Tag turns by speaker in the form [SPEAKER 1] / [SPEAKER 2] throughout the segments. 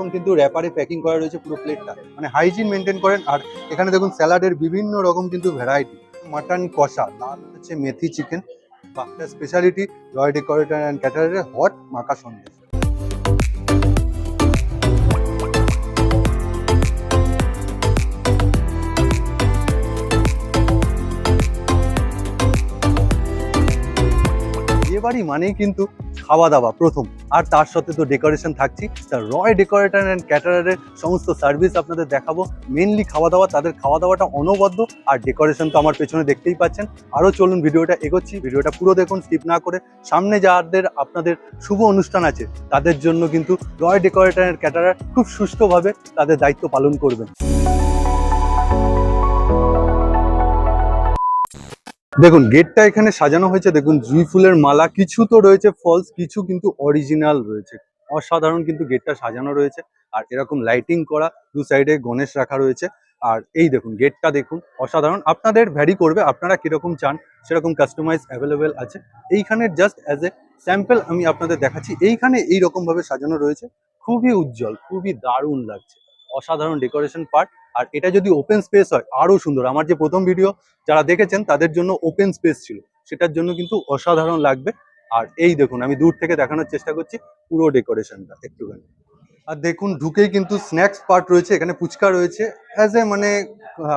[SPEAKER 1] এরকম কিন্তু র্যাপারে প্যাকিং করা রয়েছে পুরো প্লেটটা মানে হাইজিন মেনটেন করেন। আর এখানে দেখুন স্যালাডের বিভিন্ন রকম কিন্তু ভ্যারাইটি মাটন কষা লাল হচ্ছে মেথি চিকেন বা স্পেশালিটি রয় ডেকোরেটার অ্যান্ড ক্যাটারের হট মাখা সন্দেশ। বিয়েবাড়ি মানেই কিন্তু খাওয়া দাওয়া প্রথম। আর তার সাথে তো ডেকোরেশন থাকছি তা রয় ডেকোরেটর অ্যান্ড ক্যাটারারের সমস্ত সার্ভিস আপনাদের দেখাবো। মেনলি খাওয়া দাওয়া তাদের খাওয়া দাওয়াটা অনবদ্য। আর ডেকোরেশন তো আমার পেছনে দেখতেই পাচ্ছেন। আরও চলুন ভিডিওটা এগোচ্ছি। ভিডিওটা পুরো দেখুন স্কিপ না করে। সামনে যাদের আপনাদের শুভ অনুষ্ঠান আছে, তাদের জন্য কিন্তু রয় ডেকোরেটর অ্যান্ড ক্যাটারার খুব সুষ্ঠুভাবে তাদের দায়িত্ব পালন করবেন। দেখুন গেটটা এখানে সাজানো হয়েছে। দেখুন, জুই ফুলের মালা, কিছু তো রয়েছে ফলস কিছু কিন্তু অরিজিনাল রয়েছে। অসাধারণ কিন্তু গেটটা সাজানো রয়েছে। আর এরকম লাইটিং করা, দু সাইডে গণেশ রাখা রয়েছে। আর এই দেখুন গেটটা দেখুন, অসাধারণ। আপনাদের ভ্যারি করবে, আপনারা কীরকম চান, সেরকম কাস্টমাইজ অ্যাভেলেবেল আছে। এইখানে জাস্ট অ্যাজ এ স্যাম্পল আমি আপনাদের দেখাচ্ছি। এইখানে এই রকম ভাবে সাজানো রয়েছে। খুবই উজ্জ্বল, খুবই দারুণ লাগছে। অসাধারণ ডেকোরেশন পার্ট আর এটা যদি ওপেন স্পেস হয়, আরও সুন্দর। আমার যে প্রথম ভিডিও যারা দেখেছেন, তাদের জন্য ওপেন স্পেস ছিল। সেটার জন্য কিন্তু অসাধারণ লাগবে। আর এই দেখুন, আমি দূর থেকে দেখানোর চেষ্টা করছি পুরো ডেকোরেশনটা একটুখানি। আর দেখুন, ঢুকেই কিন্তু স্ন্যাক্স পার্ট রয়েছে। এখানে ফুচকা রয়েছে। অ্যাজ এ মানে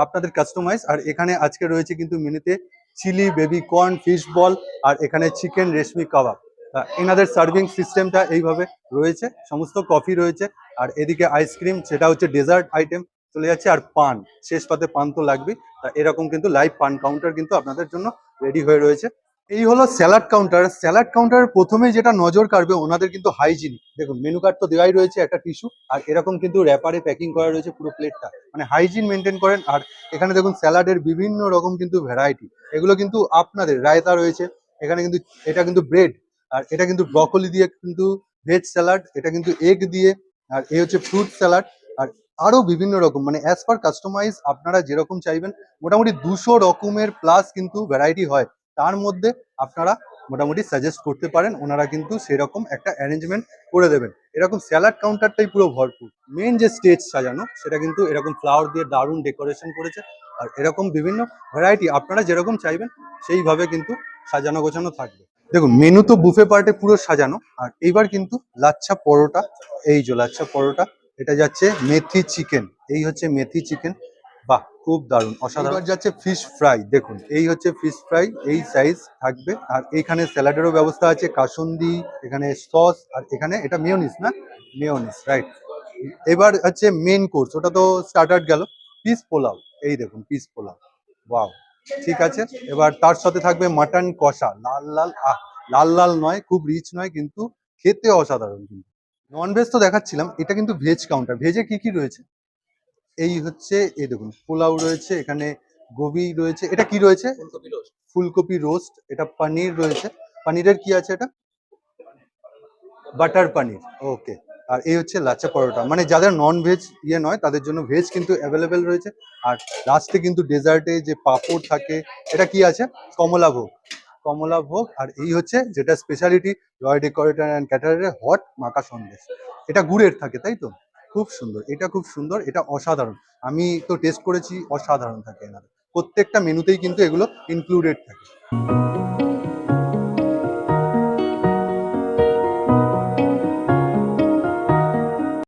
[SPEAKER 1] আপনাদের কাস্টমাইজ আর এখানে আজকে রয়েছে কিন্তু মেনুতে chilli baby corn fish ball আর এখানে চিকেন রেশমি কাবাব। এনাদের সার্ভিং সিস্টেমটা এইভাবে রয়েছে। সমস্ত কফি রয়েছে। আর এদিকে আইসক্রিম সেটা হচ্ছে ডেজার্ট আইটেম চলে যাচ্ছে আর পান, শেষ পাতে পান তো লাগবেই। তা এরকম কিন্তু লাইভ পান কাউন্টার কিন্তু আপনাদের জন্য রেডি হয়ে রয়েছে। এই হলো স্যালাড কাউন্টার স্যালাড কাউন্টার প্রথমেই যেটা নজর কাড়বে ওনাদের কিন্তু হাইজিন দেখুন মেনু কার্ড তো দেওয়াই রয়েছে একটা টিস্যু আর এরকম কিন্তু র্যাপারে প্যাকিং করা রয়েছে পুরো প্লেটটা মানে হাইজিন মেনটেন করেন, আর এখানে দেখুন স্যালাডের বিভিন্ন রকম কিন্তু ভ্যারাইটি এগুলো কিন্তু আপনাদের, রায়তা রয়েছে। এখানে কিন্তু, এটা কিন্তু ব্রেড আর এটা কিন্তু ব্রকলি দিয়ে কিন্তু ভেজ স্যালাড এটা কিন্তু এগ দিয়ে, আর এ হচ্ছে ফ্রুট স্যালাড আর বিভিন্ন রকম। মানে অ্যাজ পার কাস্টমাইজ আপনারা যেরকম চাইবেন, মোটামুটি দুশো রকমের প্লাস কিন্তু ভ্যারাইটি হয়। তার মধ্যে আপনারা মোটামুটি সাজেস্ট করতে পারেন, ওনারা কিন্তু সেরকম একটা অ্যারেঞ্জমেন্ট করে দেবেন। এরকম স্যালাড কাউন্টারটাই পুরো ভরপুর। মেন যে স্টেজ সাজানো, সেটা কিন্তু এরকম ফ্লাওয়ার দিয়ে দারুণ ডেকোরেশন করেছে। আর এরকম বিভিন্ন ভ্যারাইটি আপনারা যেরকম চাইবেন, সেইভাবে কিন্তু সাজানো গোছানো থাকবে। দেখুন মেনু তো বুফে পার্টে পুরো সাজানো। আর এইবার কিন্তু লাচ্ছা পরোটা, এই যে লাচ্ছা পরোটা এটা যাচ্ছে মেথি চিকেন। এই হচ্ছে মেথি চিকেন। বাহ, খুব দারুণ, অসাধারণ। যাচ্ছে ফিশ ফ্রাই দেখুন। এই হচ্ছে ফিশ ফ্রাই এই সাইজ থাকবে। আর এইখানে স্যালাডেরও ব্যবস্থা আছে, কাসুন্দি, এখানে সস, আর এখানে এটা মেয়োনিস না? মেয়োনিস রাইট এবার হচ্ছে মেন কোর্স ওটা তো স্টার্টার গেল। পিস পোলাও, এই দেখুন পিস পোলাও। ওয়াও ঠিক আছে। এবার তার সাথে থাকবে মাটন কষা, লাল লাল, আহ, লাল লাল নয়, খুব রিচ নয়, কিন্তু খেতে অসাধারণ কিন্তু। নন ভেজ তো দেখাচ্ছিলাম এটা কিন্তু ভেজ কাউন্টার ভেজে কি কি রয়েছে? এই হচ্ছে এই দেখুন পোলাও রয়েছে এখানে গোবি রয়েছে এটা কি রয়েছে? ফুলকপি রোস্ট এটা পনির রয়েছে। পনিরের কি আছে এটা? বাটার পনির ওকে আর এই হচ্ছে লাচ্চা পরোটা। মানে যাদের নন ভেজ ইয়ে নয় তাদের জন্য ভেজ কিন্তু অ্যাভেলেবেল রয়েছে। আর লাস্টে কিন্তু ডেজার্টে যে পাঁপড় থাকে এটা কি আছে? কমলা ভোগ কমলা ভোগ, আর এই হচ্ছে যেটা স্পেশালিটি রয় ডেকোরেটার অ্যান্ড ক্যাটারের হট মাকা সন্দেশ। এটা গুড়ের থাকে, তাই তো? খুব সুন্দর, এটা খুব সুন্দর, এটা অসাধারণ। আমি তো টেস্ট করেছি, অসাধারণ থাকে এনাদের। প্রত্যেকটা মেনুতেই কিন্তু এগুলো ইনক্লুডেড থাকে।